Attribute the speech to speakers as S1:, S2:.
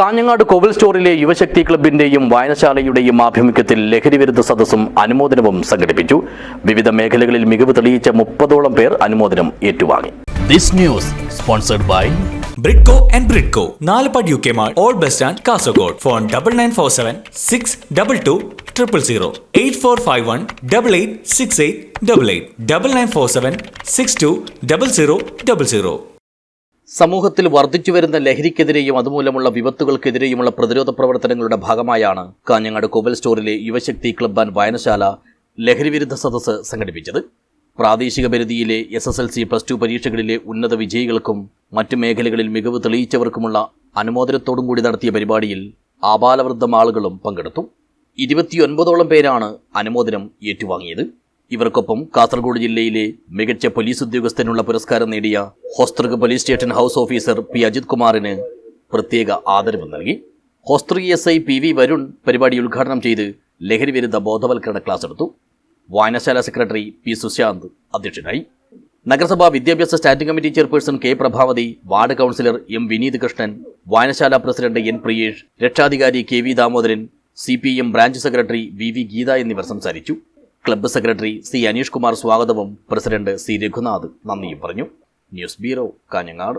S1: കാഞ്ഞങ്ങാട് കോവിൽ സ്റ്റോറിലെ യുവശക്തി ക്ലബിന്റെയും വായനശാലയുടെയും ആഭിമുഖ്യത്തിൽ ലഹരിവിരുദ്ധ സദസ്സും അനുമോദനവും സംഘടിപ്പിച്ചു. വിവിധ മേഖലകളിൽ മികവ് തെളിയിച്ച മുപ്പതോളം പേർ അനുമോദനം ഏറ്റുവാങ്ങി. This news sponsored by
S2: Bridco and Bridco നാലുപാട് U K mall old bus stand Kasaragod. Phone double nine four seven six double two triple zero eight four five one double eight six eight double eight double nine four seven six two double zero double zero
S1: സമൂഹത്തിൽ വർദ്ധിച്ചു വരുന്ന ലഹരിക്കെതിരെയും അതുമൂലമുള്ള വിപത്തുകൾക്കെതിരെയുമുള്ള പ്രതിരോധ പ്രവർത്തനങ്ങളുടെ ഭാഗമായാണ് കാഞ്ഞങ്ങാട് കോവൽ സ്റ്റോറിലെ യുവശക്തി ക്ലബ് ആൻഡ് വായനശാല ലഹരിവിരുദ്ധ സദസ് സംഘടിപ്പിച്ചത്. പ്രാദേശിക പരിധിയിലെ S S L C plus two പരീക്ഷകളിലെ ഉന്നത വിജയികൾക്കും മറ്റു മേഖലകളിൽ മികവ് തെളിയിച്ചവർക്കുമുള്ള അനുമോദനത്തോടും കൂടി നടത്തിയ പരിപാടിയിൽ ആപാലവൃദ്ധം ആളുകളും പങ്കെടുത്തു. ഇരുപത്തിയൊൻപതോളം പേരാണ് അനുമോദനം ഏറ്റുവാങ്ങിയത്. ഇവർക്കൊപ്പം കാസർഗോഡ് ജില്ലയിലെ മികച്ച പോലീസ് ഉദ്യോഗസ്ഥനുള്ള പുരസ്കാരം നേടിയ Hosdurg police station house officer P Ajith കുമാറിന് പ്രത്യേക ആദരവ് നൽകി. Hosdurg S I P V Varun പരിപാടി ഉദ്ഘാടനം ചെയ്ത് ലഹരിവിരുദ്ധ ബോധവൽക്കരണ ക്ലാസ് എടുത്തു. വായനശാല സെക്രട്ടറി പി സുശാന്ത് അധ്യക്ഷനായി. നഗരസഭാ വിദ്യാഭ്യാസ standing committee chairperson K Prabhavathi ward councillor M Vineeth Krishnan വായനശാല പ്രസിഡന്റ് എൻ പ്രിയേഷ് രക്ഷാധികാരി K V Damodaran C branch secretary V V Geetha എന്നിവർ സംസാരിച്ചു. Club secretary C Aneesh Kumar സ്വാഗതവും പ്രസിഡന്റ് സി രഘുനാഥ് നന്ദിയും പറഞ്ഞു. News bureau Kanhangad.